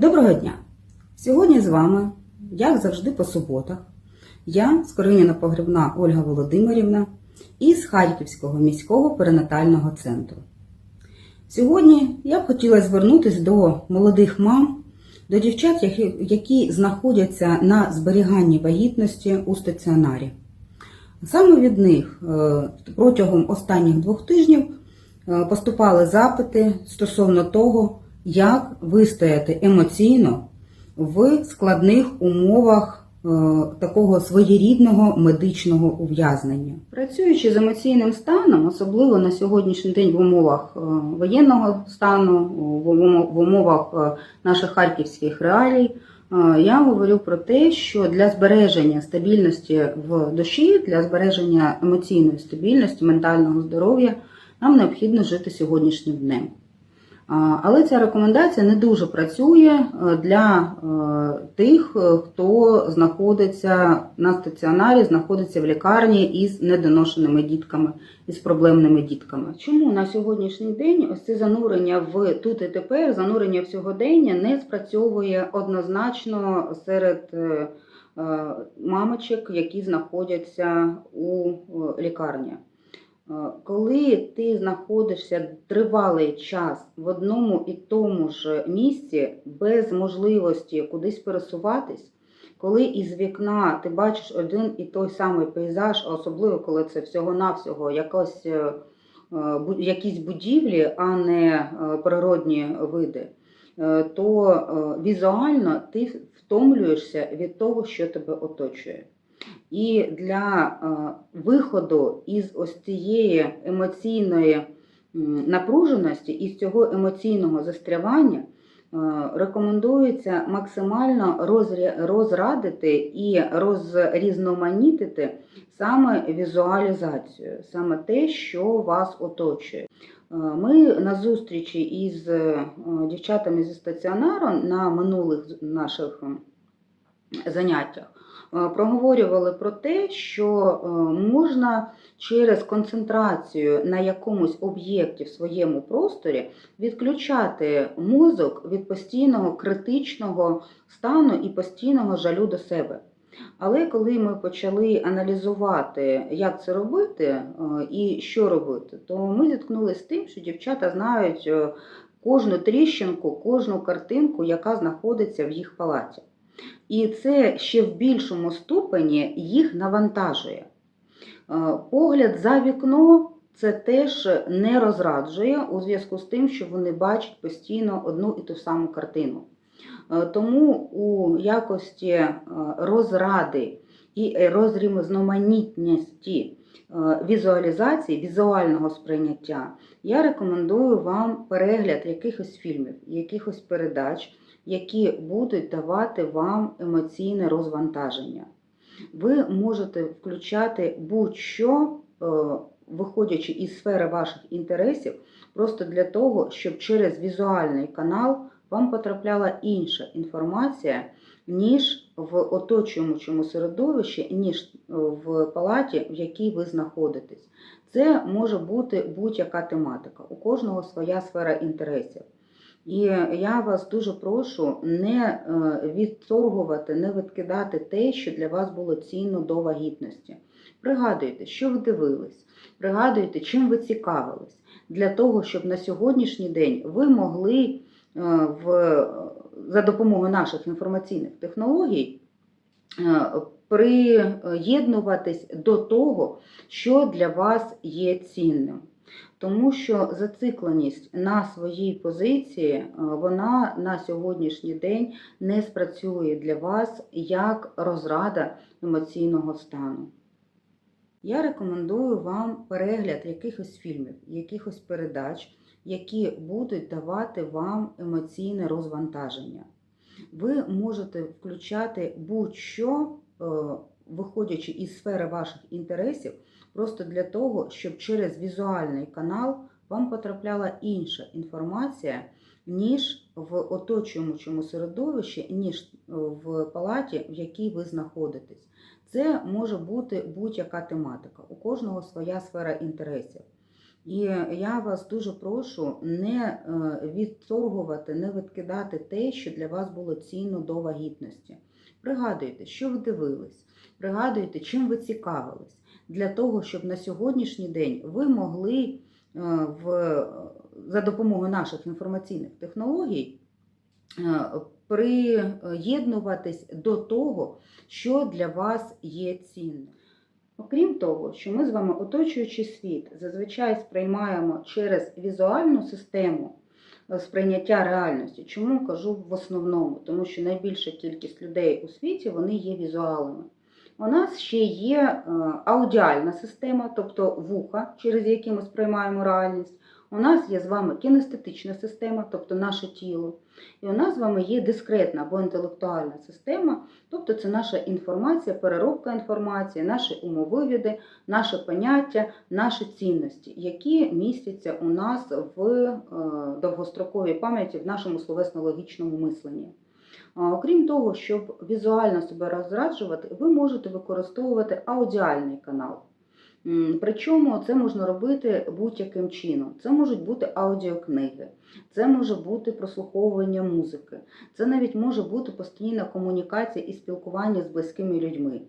Доброго дня! Сьогодні з вами, як завжди по суботах, я, Скориніна Погребна Ольга Володимирівна із Харківського міського перинатального центру. Сьогодні я б хотіла звернутися до молодих мам, до дівчат, які- знаходяться на зберіганні вагітності у стаціонарі. Саме від них е, протягом останніх двох тижнів е, поступали запити стосовно того, як вистояти емоційно в складних умовах е, такого своєрідного медичного ув'язнення. Працюючи з емоційним станом, особливо на сьогоднішній день в умовах е, воєнного стану, в умовах е, наших харківських реалій, Я говорю про те, що для збереження стабільності в душі, для збереження емоційної стабільності, ментального здоров'я нам необхідно жити сьогоднішнім днем. Але ця рекомендація не дуже працює е, для е, тих, е, хто знаходиться на стаціонарі, знаходиться в лікарні із недоношеними дітками, із проблемними дітками. Чому на сьогоднішній день ось це занурення в тут і тепер, занурення в сьогодення не спрацьовує однозначно серед мамочок, які знаходяться у лікарні? Е, Коли ти знаходишся тривалий час в одному і тому ж місці, без можливості кудись пересуватись, коли із вікна ти бачиш один і той самий пейзаж, особливо коли це всього-навсього якось, е, е, якісь будівлі, а не е, природні види, е, то е, візуально ти втомлюєшся від того, що тебе оточує. І для е, виходу із ось цієї емоційної напруженості, із цього емоційного застрявання, е, рекомендується максимально розрадити і розрізноманітити саме візуалізацію, саме те, що вас оточує. Е, Ми на зустрічі із дівчатами зі стаціонару на минулих наших заняттях проговорювали про те, що е, можна через концентрацію на якомусь об'єкті в своєму просторі відключати мозок від постійного критичного стану і постійного жалю до себе. Але коли ми почали аналізувати, як це робити е, і що робити, то ми зіткнулися з тим, що дівчата знають е, кожну тріщинку, кожну картинку, яка знаходиться в їх палаті. І це ще в більшому ступені їх навантажує. Е, Погляд за вікно це теж не розраджує у зв'язку з тим, що вони бачать постійно одну і ту саму картину. Е, Тому у якості е, розради і розрізноманітності візуалізації, візуального сприйняття, я рекомендую вам перегляд якихось фільмів, якихось передач, які будуть давати вам емоційне розвантаження. Ви можете включати будь-що, е, виходячи із сфери ваших інтересів, просто для того, щоб через візуальний канал вам потрапляла інша інформація, ніж в оточуючому середовищі, ніж в палаті, в якій ви знаходитесь. Це може бути будь-яка тематика, у кожного своя сфера інтересів. І я вас дуже прошу не е, відторгувати, не відкидати те, що для вас було цінно до вагітності. Пригадуйте, що ви дивились, пригадуйте, чим ви цікавились, для того, щоб на сьогоднішній день ви могли е, в, за допомогою наших інформаційних технологій е, приєднуватись до того, що для вас є цінним. Тому що зацикленість на своїй позиції, е, вона на сьогоднішній день не спрацює для вас як розрада емоційного стану. Я рекомендую вам перегляд якихось фільмів, якихось передач, які будуть давати вам емоційне розвантаження. Ви можете включати будь-що, е, виходячи із сфери ваших інтересів, просто для того, щоб через візуальний канал вам потрапляла інша інформація, ніж в оточуючому середовищі, ніж в палаті, в якій ви знаходитесь. Це може бути будь-яка тематика, у кожного своя сфера інтересів. І я вас дуже прошу не е, відторгувати, не відкидати те, що для вас було цінно до вагітності. Пригадуйте, що ви дивились, пригадуйте, чим ви цікавились, для того, щоб на сьогоднішній день ви могли е, в, за допомогою наших інформаційних технологій е, приєднуватись до того, що для вас є цінним. Окрім того, що ми з вами оточуючий світ зазвичай сприймаємо через візуальну систему е, сприйняття реальності. Чому кажу в основному? Тому що найбільша кількість людей у світі вони є візуалами. У нас ще є е, аудіальна система, тобто вуха, через які ми сприймаємо реальність. У нас є з вами кінестетична система, тобто наше тіло. І у нас з вами є дискретна або інтелектуальна система, тобто це наша інформація, переробка інформації, наші умовивіди, наше поняття, наші цінності, які містяться у нас в е, довгостроковій пам'яті, в нашому словесно-логічному мисленні. Окрім того, щоб візуально себе розраджувати, ви можете використовувати аудіальний канал. Причому це можна робити будь-яким чином. Це можуть бути аудіокниги, це може бути прослуховування музики, це навіть може бути постійна комунікація і спілкування з близькими людьми.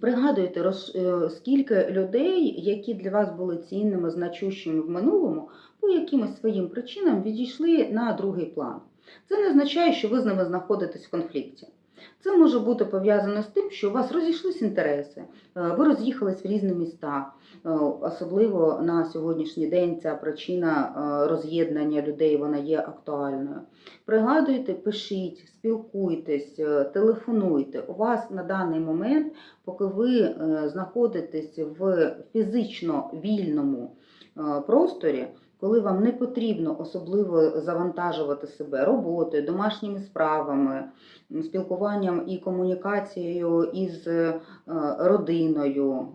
Пригадуйте, е, скільки людей, які для вас були цінними, значущими в минулому, по якимось своїм причинам відійшли на другий план. Це не означає, що ви з ними знаходитесь в конфлікті. Це може бути пов'язано з тим, що у вас розійшлись інтереси, е, ви роз'їхались в різні міста. Е, Особливо на сьогоднішній день ця причина е, роз'єднання людей вона є актуальною. Пригадуйте, пишіть, спілкуйтесь, телефонуйте. У вас на даний момент, поки ви знаходитесь в фізично вільному просторі, коли вам не потрібно особливо завантажувати себе роботою, домашніми справами, спілкуванням і комунікацією із е, родиною,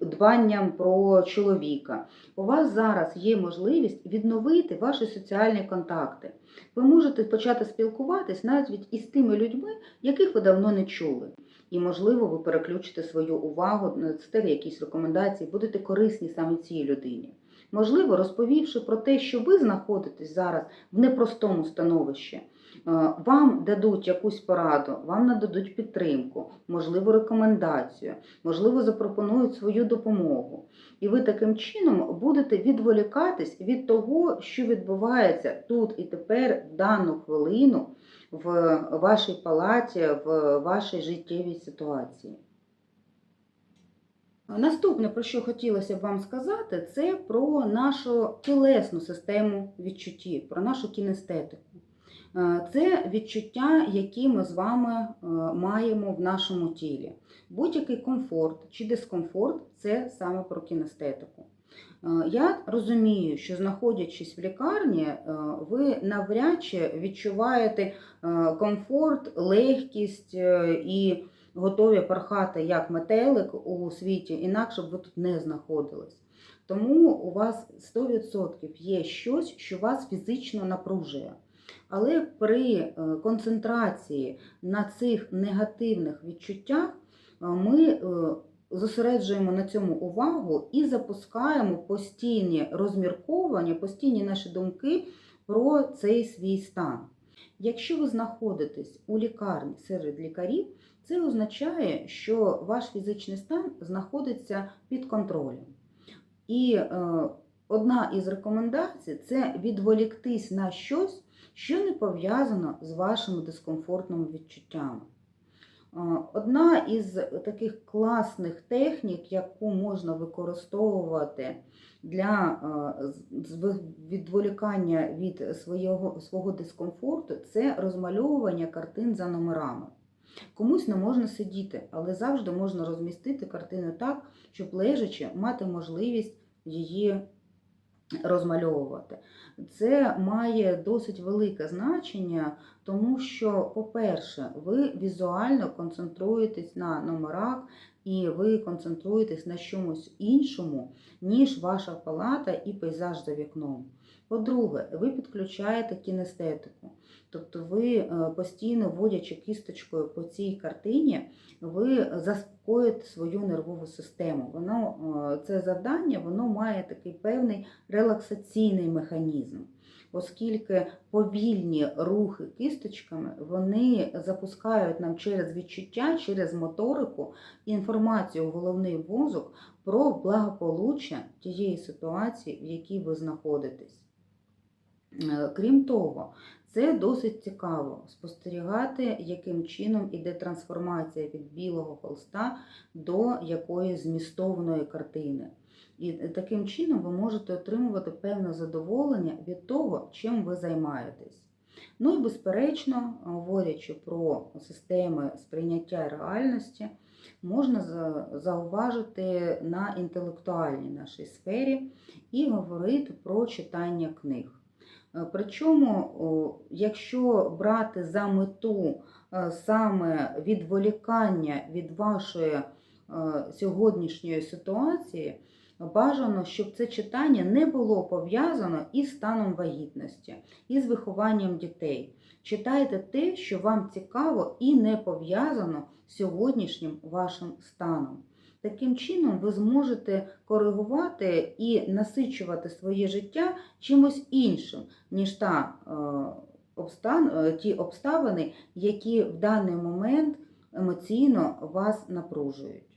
дбанням про чоловіка. У вас зараз є можливість відновити ваші соціальні контакти. Ви можете почати спілкуватись навіть із тими людьми, яких ви давно не чули. І, можливо, ви переключите свою увагу, надасте якісь рекомендації, будете корисні саме цій людині. Можливо, розповівши про те, що ви знаходитесь зараз в непростому становищі, е, вам дадуть якусь пораду, вам нададуть підтримку, можливо, рекомендацію, можливо, запропонують свою допомогу. І ви таким чином будете відволікатись від того, що відбувається тут і тепер, в дану хвилину, в вашій палаті, в вашій життєвій ситуації. Наступне, про що хотілося б вам сказати, це про нашу тілесну систему відчуттів, про нашу кінестетику. Е, Це відчуття, які ми з вами е, маємо в нашому тілі. Будь-який комфорт чи дискомфорт це саме про кінестетику. Е, Я розумію, що знаходячись в лікарні, е, ви навряд чи відчуваєте е, комфорт, легкість і готові порхати як метелик у світі, інакше б ви тут не знаходились. Тому у вас 100% є щось, що вас фізично напружує. Але при концентрації на цих негативних відчуттях ми зосереджуємо на цьому увагу і запускаємо постійні розмірковання, постійні наші думки про цей свій стан. Якщо ви знаходитесь у лікарні серед лікарів, це означає, що ваш фізичний стан знаходиться під контролем. І е, одна із рекомендацій це відволіктись на щось, що не пов'язано з вашими дискомфортними відчуттями. Одна із таких класних технік, яку можна використовувати для відволікання від свого, свого дискомфорту, це розмальовування картин за номерами. Комусь не можна сидіти, але завжди можна розмістити картину так, щоб лежачи мати можливість її розмальовувати. Це має досить велике значення, тому що, по-перше, ви візуально концентруєтесь на номерах і ви концентруєтесь на чомусь іншому, ніж ваша палата і пейзаж за вікном. По-друге, ви підключаєте кінестетику. Тобто ви е, постійно водячи кісточкою по цій картині, ви заспокоїте свою нервову систему. Воно, е, це завдання воно має такий певний релаксаційний механізм, оскільки повільні рухи кісточками вони запускають нам через відчуття, через моторику інформацію в головний мозок про благополуччя тієї ситуації, в якій ви знаходитесь. Е, Крім того, це досить цікаво спостерігати, яким чином іде трансформація від білого холста до якоїсь змістовної картини. І таким чином ви можете отримувати певне задоволення від того, чим ви займаєтесь. Ну і безперечно, говорячи про системи сприйняття реальності, можна зауважити на інтелектуальній нашій сфері і говорити про читання книг. Е, Причому, якщо брати за мету е, саме відволікання від вашої е, сьогоднішньої ситуації, бажано, щоб це читання не було пов'язано із станом вагітності, із вихованням дітей. Читайте те, що вам цікаво і не пов'язано з сьогоднішнім вашим станом. Таким чином, ви зможете коригувати і насичувати своє життя чимось іншим, ніж та, е, обстан, е, ті обставини, які в даний момент емоційно вас напружують.